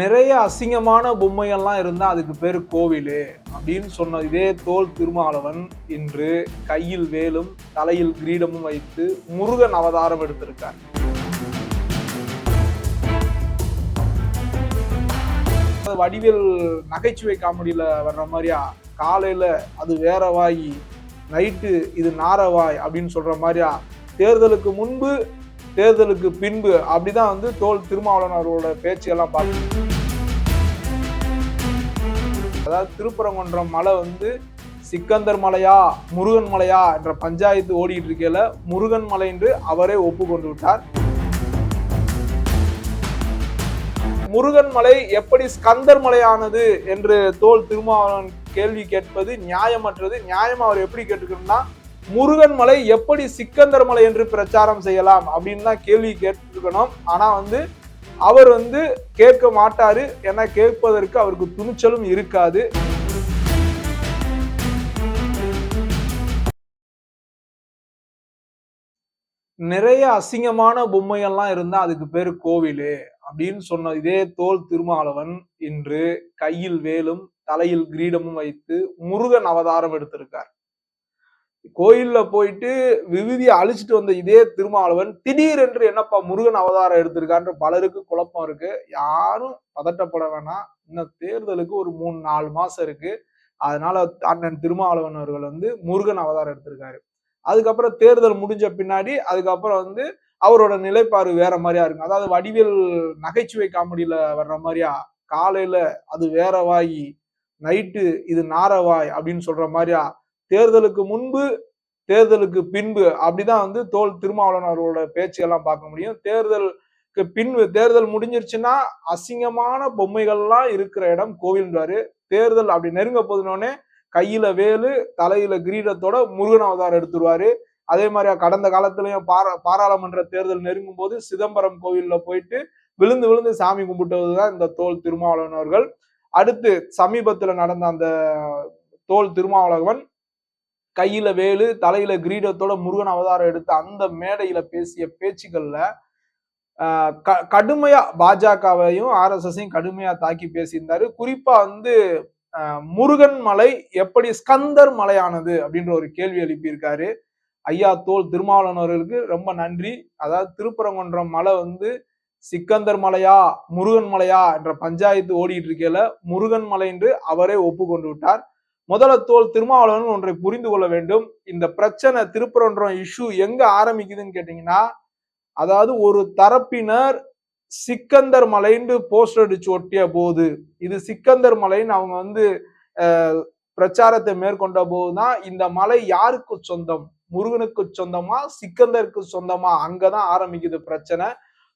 நிறைய அசிங்கமான பொம்மைகள்லாம் இருந்தால் அதுக்கு பேர் கோவில் அப்படின்னு சொன்ன இதே தோல் திருமாவளவன் இன்று கையில் வேலும் தலையில் கிரீடமும் வைத்து முருகன் அவதாரம் எடுத்திருக்கார். வடிவேல் நகைச்சுவை காமெடியில் வர்ற மாதிரியா? காலையில் அது வேற வாய் நைட்டு இது நாரவாய் அப்படின்னு சொல்கிற மாதிரியா? தேர்தலுக்கு முன்பு தேர்தலுக்கு பின்பு அப்படிதான் வந்து தோல் திருமாவளவன் அவர்களோட பேச்சுகள்லாம் பார்த்து அதாவது திருப்பரங்குன்றம் மலை வந்து சிக்கந்தர் மலையா முருகன் மலையா என்ற பஞ்சாயத்து ஓடிட்டு இருக்கையில முருகன் மலை என்று அவரே ஒப்புக்கொண்டு விட்டார். முருகன் மலை எப்படி ஸ்கந்தர் மலையானது என்று தோல் திருமாவளவன் கேள்வி கேட்பது நியாயமற்றது. நியாயம் அவர் எப்படி கேட்டுக்கணும்னா முருகன் மலை எப்படி சிக்கந்தர் மலை என்று பிரச்சாரம் செய்யலாம் அப்படின்னு தான் கேள்வி கேட்டிருக்கணும் ஆனா வந்து அவர் வந்து கேட்க மாட்டாரு. ஏன்னா கேட்பதற்கு அவருக்கு துணிச்சலும் இருக்காது. நிறைய அசிங்கமான பொம்மைகள்லாம் இருந்தா அதுக்கு பேரு கோவில் அப்படின்னு சொன்ன இதே தோல் திருமாவளவன் இன்று கையில் வேலும் தலையில் கிரீடமும் வைத்து முருகன் அவதாரம் எடுத்திருக்கார். கோயில்ல போயிட்டு விவிதியை அழிச்சிட்டு வந்த இதே திருமாவளவன் திடீரென்று என்னப்பா முருகன் அவதாரம் எடுத்திருக்கான்ற பலருக்கு குழப்பம் இருக்கு. யாரும் பதட்டப்பட வேணாம். இன்னும் தேர்தலுக்கு ஒரு மூணு நாலு மாசம் இருக்கு. அதனால அண்ணன் திருமாவளவன் அவர்கள் வந்து முருகன் அவதாரம் எடுத்திருக்காரு. அதுக்கப்புறம் தேர்தல் முடிஞ்ச பின்னாடி அதுக்கப்புறம் வந்து அவரோட நிலைப்பாடு வேற மாதிரியா இருக்கும் அதாவது வடிவேல் நகைச்சுவை காமெடியில வர்ற மாதிரியா காலையில அது வேற வாய் நைட்டு இது நாரவாய் அப்படின்னு சொல்ற மாதிரியா தேர்தலுக்கு முன்பு தேர்தலுக்கு பின்பு அப்படிதான் வந்து தோல் திருமாவளவன் அவர்களோட பேச்சுகள்லாம் பார்க்க முடியும். தேர்தலுக்கு பின்பு தேர்தல் முடிஞ்சிருச்சுன்னா அசிங்கமான பொம்மைகள்லாம் இருக்கிற இடம் கோவில்ன்றாரு. தேர்தல் அப்படி நெருங்க போதுனோடனே கையில வேலு தலையில கிரீடத்தோட முருகன் அவதாரம் எடுத்துருவாரு. அதே மாதிரி கடந்த காலத்திலயும் பாரா பாராளுமன்ற தேர்தல் நெருங்கும் போது சிதம்பரம் கோவில்ல போயிட்டு விழுந்து விழுந்து சாமி கும்பிட்டதுதான் இந்த தோல் திருமாவளவன் அவர்கள். அடுத்து சமீபத்துல நடந்த அந்த தோல் திருமாவளவன் கையில வேலு தலையில கிரீடத்தோட முருகன் அவதாரம் எடுத்து அந்த மேடையில பேசிய பேச்சுக்கள்ல க- கடுமையா பாஜகவையும் ஆர்எஸ்எஸையும் கடுமையா தாக்கி பேசியிருந்தாரு. குறிப்பா வந்து முருகன் மலை எப்படி ஸ்கந்தர் மலையானது அப்படின்ற ஒரு கேள்வி எழுப்பியிருக்காரு. ஐயா தோல் திருமாவளவன் அவர்களுக்கு ரொம்ப நன்றி. அதாவது திருப்பரங்குன்றம் மலை வந்து சிக்கந்தர் மலையா முருகன் மலையா என்ற பஞ்சாயத்து ஓடிட்டு இருக்கையில முருகன் மலை என்று அவரே ஒப்புக்கொண்டு விட்டார். முதல்ல தோல் திருமாவளவன் ஒன்றை புரிந்து கொள்ள வேண்டும். இந்த பிரச்சனை திருப்பரன்றம் இஷ்யூ எங்க ஆரம்பிக்குதுன்னு கேட்டீங்கன்னா அதாவது ஒரு தரப்பினர் சிக்கந்தர் மலைன்னு போஸ்டர் அடிச்சு ஒட்டிய போது இது சிக்கந்தர் மலைன்னு அவங்க வந்து பிரச்சாரத்தை மேற்கொண்ட போதுதான் இந்த மலை யாருக்கு சொந்தம்? முருகனுக்கு சொந்தமா? சிக்கந்தருக்கு சொந்தமா? அங்கதான் ஆரம்பிக்குது பிரச்சனை.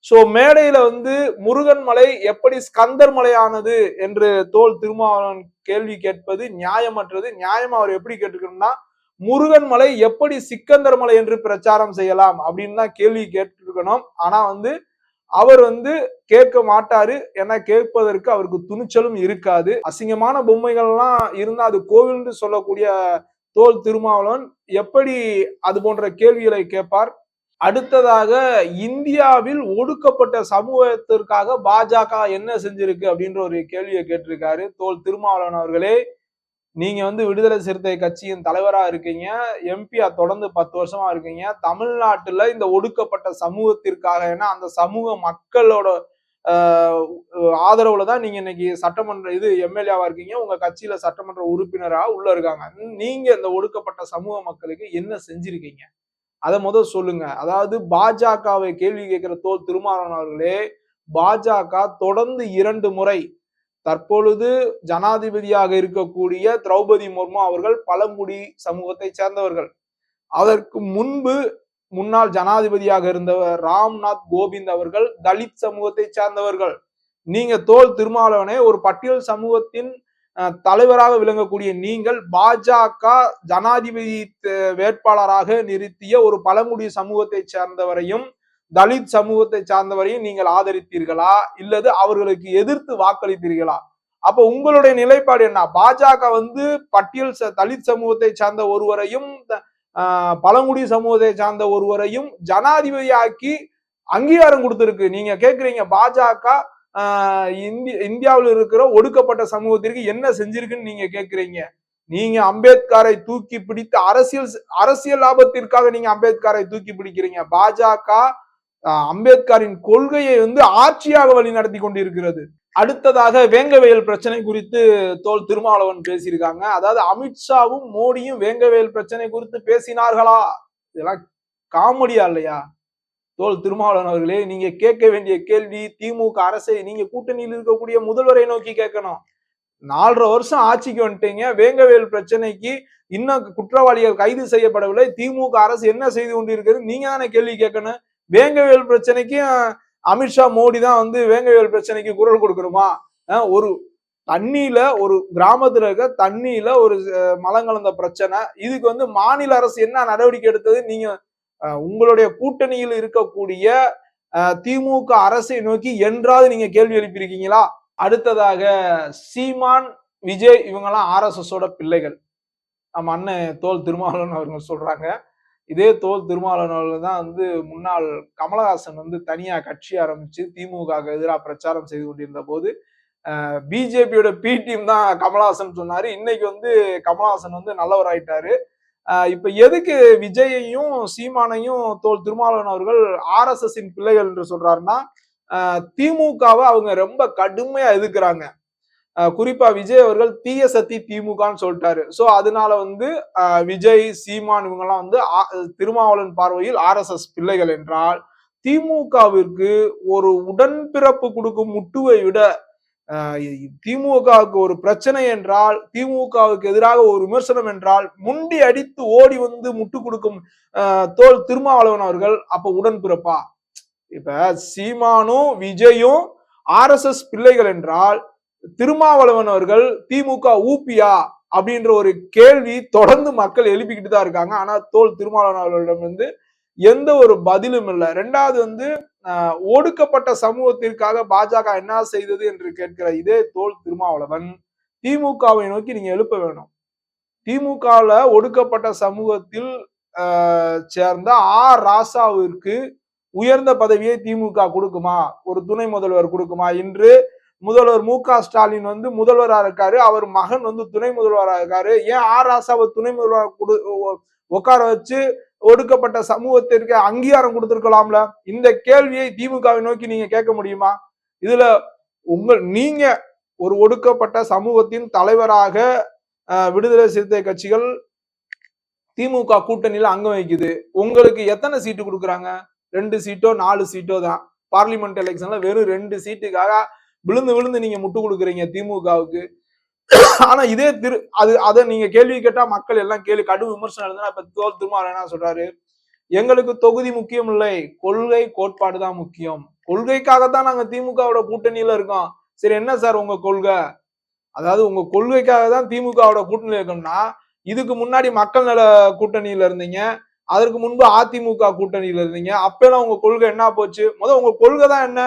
சோ மேடையில வந்து முருகன் மலை எப்படி ஸ்கந்தர் மலையானது என்று தோல் திருமாவளவன் கேள்வி கேட்பது நியாயமற்றது. நியாயம் அவர் எப்படி கேட்டுக்கணும்னா முருகன் மலை எப்படி சிக்கந்தர் மலை என்று பிரச்சாரம் செய்யலாம் அப்படின்னு தான் கேள்வி கேட்டிருக்கணும். ஆனா வந்து அவர் வந்து கேட்க மாட்டாரு. ஏன்னா கேட்பதற்கு அவருக்கு துணிச்சலும் இருக்காது. அசிங்கமான பொம்மைகள்லாம் இருந்தா அது கோவில்னு சொல்லக்கூடிய தோல் திருமாவளவன் எப்படி அது போன்ற கேள்விகளை கேட்பார்? அடுத்ததாக இந்தியாவில் ஒடுக்கப்பட்ட சமூகத்திற்காக பாஜக என்ன செஞ்சிருக்கு அப்படின்ற ஒரு கேள்வியை கேட்டிருக்காரு. தோல் திருமாவளவன் அவர்களே நீங்க வந்து விடுதலை சிறுத்தை கட்சியின் தலைவரா இருக்கீங்க. எம்பியா தொடர்ந்து பத்து வருஷமா இருக்கீங்க. தமிழ்நாட்டுல இந்த ஒடுக்கப்பட்ட சமூகத்திற்காக ஏன்னா அந்த சமூக மக்களோட ஆதரவுல தான் நீங்க இன்னைக்கு சட்டமன்ற இது எம்எல்ஏவா இருக்கீங்க. உங்க கட்சியில சட்டமன்ற உறுப்பினரா உள்ள இருக்காங்க. நீங்க இந்த ஒடுக்கப்பட்ட சமூக மக்களுக்கு என்ன செஞ்சிருக்கீங்க? அதை முதல் சொல்லுங்க. அதாவது பாஜகவை கேள்வி கேட்கிற தோல் திருமாவளவன் அவர்களே பாஜக தொடர்ந்து இரண்டு முறை தற்பொழுது ஜனாதிபதியாக இருக்கக்கூடிய திரௌபதி முர்மு அவர்கள் பழங்குடி சமூகத்தை சேர்ந்தவர்கள். அதற்கு முன்பு முன்னாள் ஜனாதிபதியாக இருந்தவர் ராம்நாத் கோவிந்த் அவர்கள் தலித் சமூகத்தை சார்ந்தவர்கள். நீங்க தோல் திருமாவளவனே ஒரு பட்டியல் சமூகத்தின் தலைவராக விளங்கக்கூடிய நீங்கள் பாஜக ஜனாதிபதி வேட்பாளராக நிறுத்திய ஒரு பழங்குடி சமூகத்தை சேர்ந்தவரையும் தலித் சமூகத்தை சார்ந்தவரையும் நீங்கள் ஆதரித்தீர்களா? இல்லது அவர்களுக்கு எதிர்த்து வாக்களித்தீர்களா? அப்ப உங்களுடைய நிலைப்பாடு என்ன? பாஜக வந்து பட்டியல் ச- தலித் சமூகத்தை சார்ந்த ஒருவரையும் த- ஆஹ் பழங்குடி சமூகத்தை சார்ந்த ஒருவரையும் ஜனாதிபதியாக்கி அங்கீகாரம் கொடுத்துருக்கு. நீங்க கேக்குறீங்க பாஜக இந்தி இந்தியாவில் இருக்கிற ஒடுக்கப்பட்ட சமூகத்திற்கு என்ன செஞ்சிருக்குன்னு நீங்க கேட்குறீங்க நீங்க அம்பேத்கரை தூக்கி பிடித்து அரசியல் அரசியல் லாபத்திற்காக நீங்க அம்பேத்கரை தூக்கி பிடிக்கிறீங்க. பாஜக அம்பேத்கரின் கொள்கையை வந்து ஆட்சியாக வழி நடத்தி கொண்டிருக்கிறது. அடுத்ததாக வேங்கவேல் பிரச்சனை குறித்து தோல் திருமாவளவன் பேசியிருக்காங்க. அதாவது அமித்ஷாவும் மோடியும் வேங்கவேல் பிரச்சனை குறித்து பேசினார்களா? இதெல்லாம் காமெடியா இல்லையா? தோல் திருமாவளவன் அவர்களே நீங்க கேட்க வேண்டிய கேள்வி திமுக அரசை நீங்க கூட்டணியில் இருக்கக்கூடிய முதல்வரை நோக்கி கேட்கணும். நாலரை வருஷம் ஆட்சிக்கு வந்துட்டீங்க வேங்கவேல் பிரச்சனைக்கு இன்னும் குற்றவாளிகள் கைது செய்யப்படவில்லை திமுக அரசு என்ன செய்து கொண்டிருக்கிறது நீங்க தானே கேள்வி கேட்கணும். வேங்கவேல் பிரச்சனைக்கு அமித்ஷா மோடி தான் வந்து வேங்கவேல் பிரச்சனைக்கு குரல் கொடுக்கணுமா? ஒரு தண்ணியில ஒரு கிராமத்துல இருக்க தண்ணியில ஒரு மலங்கலந்த மலம் கலந்த பிரச்சனை. இதுக்கு வந்து மாநில அரசு என்ன நடவடிக்கை எடுத்தது நீங்க உங்களுடைய கூட்டணியில் இருக்கக்கூடிய திமுக அரசை நோக்கி என்றாவது நீங்க கேள்வி எழுப்பியிருக்கீங்களா? அடுத்ததாக சீமான் விஜய் இவங்கெல்லாம் ஆர்எஸ்எஸ் ஓட பிள்ளைகள். நம்ம அண்ணன் தோல் திருமாவளவன் அவர்கள் சொல்றாங்க. இதே தோல் திருமாவளவன் அவர்கள் தான் வந்து முன்னாள் கமலஹாசன் வந்து தனியா கட்சி ஆரம்பிச்சு திமுக எதிராக பிரச்சாரம் செய்து கொண்டிருந்த போது பிஜேபியோட பி டீம் தான் கமலஹாசன் சொன்னாரு. இன்னைக்கு வந்து கமலஹாசன் வந்து நல்லவர் ஆயிட்டாரு இப்ப எதுக்கு விஜயையும் சீமானையும் தோல் திருமாவளவன் அவர்கள் ஆர் எஸ் எஸ் பிள்ளைகள் என்று சொல்றாருன்னா திமுகவை அவங்க ரொம்ப கடுமையா எதிர்க்கிறாங்க. குறிப்பா விஜய் அவர்கள் தீய சக்தி திமுகன்னு சொல்லிட்டாரு. சோ அதனால வந்து விஜய் சீமான் இவங்கெல்லாம் வந்து ஆ- திருமாவளவன் பார்வையில் ஆர்எஸ்எஸ் பிள்ளைகள் என்றால் திமுகவிற்கு ஒரு உடன்பிறப்பு கொடுக்கும் முட்டுவை விட திமுகவுக்கு ஒரு பிரச்சனை என்றால் திமுகவுக்கு எதிராக ஒரு விமர்சனம் என்றால் முண்டி அடித்து ஓடி வந்து முட்டு கொடுக்கும் தோல் திருமாவளவன் அவர்கள் அப்ப உடன்பிறப்பா? இப்ப சீமானும் விஜயும் ஆர்எஸ்எஸ் பிள்ளைகள் என்றால் திருமாவளவன் அவர்கள் திமுக ஊப்பியா? அப்படின்ற ஒரு கேள்வி தொடர்ந்து மக்கள் எழுப்பிக்கிட்டு தான் இருக்காங்க. ஆனா தோல் திருமாவளவன் அவர்களிடம் வந்து எந்த ஒரு பதிலும் இல்லை. ரெண்டாவது வந்து ஆஹ், ஒடுக்கப்பட்ட சமூகத்திற்காக பாஜக என்ன செய்தது என்று கேட்கிற இதே தோல் திருமாவளவன் திமுகவை நோக்கி நீங்க எழுப்ப வேணும். திமுகவில் ஒடுக்கப்பட்ட சமூகத்தில் ஆஹ், சேர்ந்த ஆர் ராசாவிற்கு உயர்ந்த பதவியை திமுக கொடுக்குமா? ஒரு துணை முதல்வர் கொடுக்குமா? இன்று முதல்வர் மு க ஸ்டாலின் வந்து முதல்வராக இருக்காரு. அவர் மகன் வந்து துணை முதல்வராக இருக்காரு. ஏன் ஆர் ராசாவை துணை முதல்வர் கொடு உட்கார வச்சு ஒடுக்கப்பட்ட சமூகத்திற்கு அங்கீகாரம் கொடுத்திருக்கலாம்ல? இந்த கேள்வியை திமுகவை நோக்கி நீங்க கேட்க முடியுமா? இதுல உங்கள் நீங்க ஒரு ஒடுக்கப்பட்ட சமூகத்தின் தலைவராக விடுதலை சிறுத்தை கட்சிகள் திமுக கூட்டணியில அங்கம் வைக்குது உங்களுக்கு எத்தனை சீட்டு கொடுக்குறாங்க? ரெண்டு சீட்டோ நாலு சீட்டோ தான். பார்லிமெண்ட் எலெக்ஷன்ல வெறும் ரெண்டு சீட்டுக்காக விழுந்து விழுந்து நீங்க முட்டு கொடுக்குறீங்க திமுகவுக்கு. ஆனா இதே திரு அது அதை நீங்க கேள்வி கேட்டா மக்கள் எல்லாம் கேள்வி கடும் விமர்சனம் எழுதுனா இப்ப தோல் திருமாவளவன் என்ன சொல்றாரு எங்களுக்கு தொகுதி முக்கியம் இல்லை கொள்கை கோட்பாடு தான் முக்கியம். கொள்கைக்காகத்தான் நாங்க திமுகவோட கூட்டணியில இருக்கோம். சரி என்ன சார் உங்க கொள்கை? அதாவது உங்க கொள்கைக்காக தான் திமுகவோட கூட்டணியில இருக்கோம்னா இதுக்கு முன்னாடி மக்கள் நல கூட்டணியில இருந்தீங்க அதற்கு முன்பு அதிமுக கூட்டணியில இருந்தீங்க அப்பெல்லாம் உங்க கொள்கை என்ன போச்சு? முதல் உங்க கொள்கை தான் என்ன?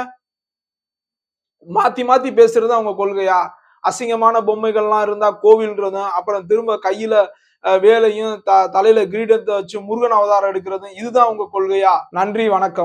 மாத்தி மாத்தி பேசுறது உங்க கொள்கையா? அசிங்கமான பொம்மைகள்லாம் இருந்தா கோவில்ன்றதும் அப்புறம் திரும்ப கையில வேலையும் த தலையில கிரீடத்தை வச்சு முருகன் அவதாரம் எடுக்கிறதும் இதுதான் உங்க கொள்கையா? நன்றி வணக்கம்.